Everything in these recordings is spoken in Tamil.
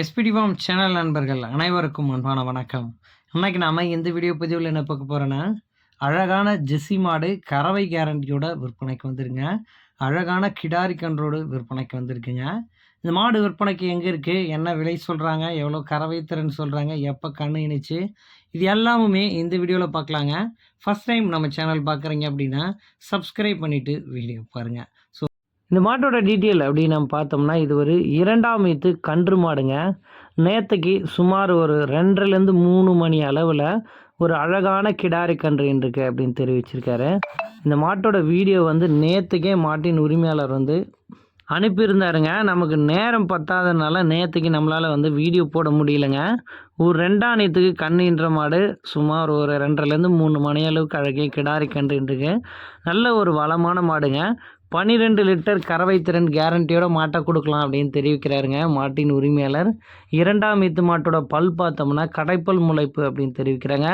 எஸ்பிடி ஃபார்ம் சேனல் நண்பர்கள் அனைவருக்கும் அன்பான வணக்கம். இன்னைக்கு நாம் இந்த வீடியோ பதிவில் என்ன பார்க்க போகிறோன்னா அழகான ஜெஸ்ஸி மாடு கறவை கேரண்டியோட விற்பனைக்கு வந்துருங்க. அழகான கிடாரி கன்றோடு விற்பனைக்கு வந்திருக்குங்க. இந்த மாடு விற்பனைக்கு எங்கே இருக்குது என்ன விலை சொல்கிறாங்க எவ்வளோ கறவை திறன் சொல்கிறாங்க எப்போ கண்ணு இணைச்சு? இது எல்லாமுமே இந்த வீடியோவில் பார்க்கலாங்க. ஃபஸ்ட் டைம் நம்ம சேனல் பார்க்குறீங்க அப்படின்னா சப்ஸ்கிரைப் பண்ணிவிட்டு வீடியோ பாருங்கள் ஸோ இந்த மாட்டோட டீட்டெயில் அப்படின்னு நம்ம பார்த்தோம்னா இது ஒரு இரண்டாம் ஈத்து கன்று மாடுங்க. நேற்றுக்கு சுமார் ஒரு ரெண்டரைலேருந்து மூணு மணி அளவில் ஒரு அழகான கிடாரி கன்று இருக்கு அப்படின்னு தெரிவிச்சிருக்காரு. இந்த மாட்டோட வீடியோ வந்து நேற்றுக்கே மாட்டின் உரிமையாளர் வந்து அனுப்பியிருந்தாருங்க. நமக்கு நேரம் பத்தாததுனால நேற்றுக்கு நம்மளால் வந்து வீடியோ போட முடியலங்க. ஒரு ரெண்டாம் நேற்றுக்கு கண்ணுன்ற மாடு சுமார் ஒரு ரெண்டரைலேருந்து மூணு மணி அளவுக்கு அழகிய கிடாரி கன்றுருக்கு நல்ல ஒரு வளமான மாடுங்க. பன்னிரெண்டு லிட்டர் கறவை திறன் கேரண்டியோட மாட்டை கொடுக்கலாம் அப்படின்னு தெரிவிக்கிறாருங்க மாட்டின் உரிமையாளர். இரண்டாம் ஈத்து மாட்டோட பல் பார்த்தோம்னா கடைப்பல் முளைப்பு அப்படின்னு தெரிவிக்கிறாங்க.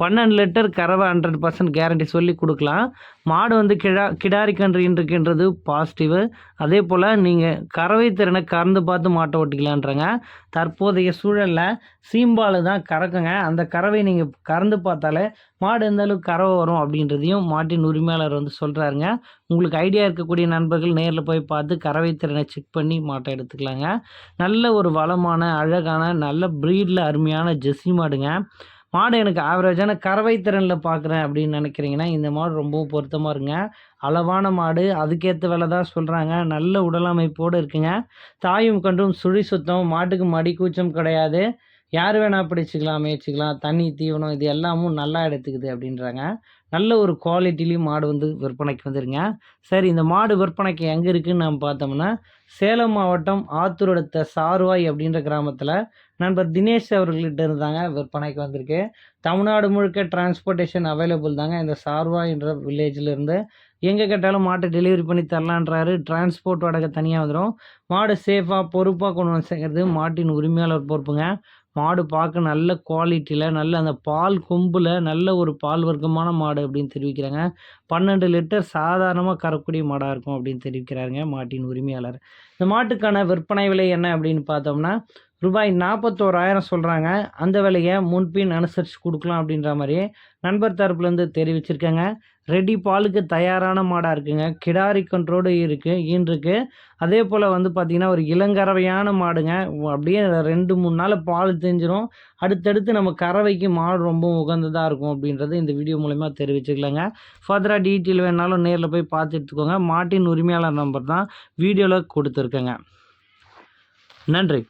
பன்னெண்டு லிட்டர் கறவை ஹண்ட்ரட் பர்சன்ட் கேரண்டி சொல்லி கொடுக்கலாம். மாடு வந்து கிடா கிடாரி கன்று இருக்கின்றது பாசிட்டிவு அதே போல் நீங்கள் கறவை திறனை கறந்து பார்த்து மாட்டை ஓட்டிக்கலான்றாங்க தற்போதைய சூழலில் சீம்பால் தான் கறக்குங்க. அந்த கறவை நீங்கள் கறந்து பார்த்தாலே மாடு எந்த அளவுக்கு கறவை வரும் அப்படின்றதையும் மாட்டின் உரிமையாளர் வந்து சொல்கிறாருங்க உங்களுக்கு ஐடியா இருக்கக்கூடிய நண்பர்கள் நேரில் போய் பார்த்து கறவை திறனை செக் பண்ணி மாட்டை எடுத்துக்கலாங்க. நல்ல ஒரு வளமான அழகான நல்ல ப்ரீடில் அருமையான ஜெர்சி மாடுங்க. மாடு எனக்கு ஆவரேஜான கறவை திறனில் பார்க்குறேன் அப்படின்னு நினைக்கிறீங்கன்னா இந்த மாடு ரொம்பவும் பொருத்தமாக இருங்க அளவான மாடு அதுக்கேற்ற விலை தான் சொல்கிறாங்க நல்ல உடலமைப்போடு இருக்குங்க. தாயும் கன்றும் சுழி சுத்தம் மாட்டுக்கு மடி கூச்சம் கிடையாது. யார் வேணால் பிடிச்சிக்கலாம் மேய்ச்சிக்கலாம் தண்ணி தீவனம் இது எல்லாமும் நல்லா எடுத்துக்குது அப்படின்றாங்க. நல்ல ஒரு குவாலிட்டிலையும் மாடு வந்து விற்பனைக்கு வந்துருங்க. சரி இந்த மாடு விற்பனைக்கு எங்கே இருக்குதுன்னு நம்ம பார்த்தோம்னா சேலம் மாவட்டம் ஆத்தூர் அடுத்த சாருவாய் அப்படின்ற கிராமத்தில் நண்பர் தினேஷ் அவர்கள்ட்ட இருந்தாங்க விற்பனைக்கு வந்திருக்கு. தமிழ்நாடு முழுக்க டிரான்ஸ்போர்ட்டேஷன் அவைலபிள் தாங்க. இந்த சார்வாய் என்ற வில்லேஜில் இருந்து எங்கே கேட்டாலும் மாட்டை டெலிவரி பண்ணி தரலான்றாரு. டிரான்ஸ்போர்ட் வாடகை தனியாக வந்துடும் மாடு சேஃபாக பொறுப்பாக கொண்டு வந்து சேர்க்கறது மாட்டின் உரிமையாளர் பொறுப்புங்க. மாடு பார்க்க நல்ல குவாலிட்டியில் நல்ல அந்த பால் கொம்பில் நல்ல ஒரு பால் வர்க்கமான மாடு அப்படின்னு தெரிவிக்கிறாங்க. பன்னெண்டு லிட்டர் சாதாரணமாக கறக்கூடிய மாடாக இருக்கும் அப்படின்னு தெரிவிக்கிறாருங்க மாட்டின் உரிமையாளர். இந்த மாட்டுக்கான விற்பனை விலை என்ன அப்படின்னு பார்த்தோம்னா ரூபாய் நாற்பத்தோராயிரம் சொல்கிறாங்க அந்த விலையை முன்பின் அனுசரித்து கொடுக்கலாம் அப்படின்ற மாதிரி நண்பர் தரப்புலேருந்து தெரிவிச்சிருக்கேங்க. ரெடி பாலுக்கு தயாரான மாடாக இருக்குங்க. கிடாரி கன்றோடு இருக்குது ஈன்றுக்கு அதே போல் வந்து பார்த்திங்கன்னா ஒரு இளங்கறவையான மாடுங்க. அப்படியே ரெண்டு மூணு நாள் பால் தெரிஞ்சிடும் அடுத்தடுத்து நம்ம கறவைக்கு மாடு ரொம்ப உகந்ததாக இருக்கும் அப்படின்றது இந்த வீடியோ மூலயமா தெரிவிச்சுக்கலாங்க. ஃபர்தராக டீட்டெயில் வேணாலும் நேரில் போய் பார்த்து எடுத்துக்கோங்க. மாட்டின் உரிமையாளர் நம்பர் தான் வீடியோவில் கொடுத்துருக்கேங்க. நன்றி.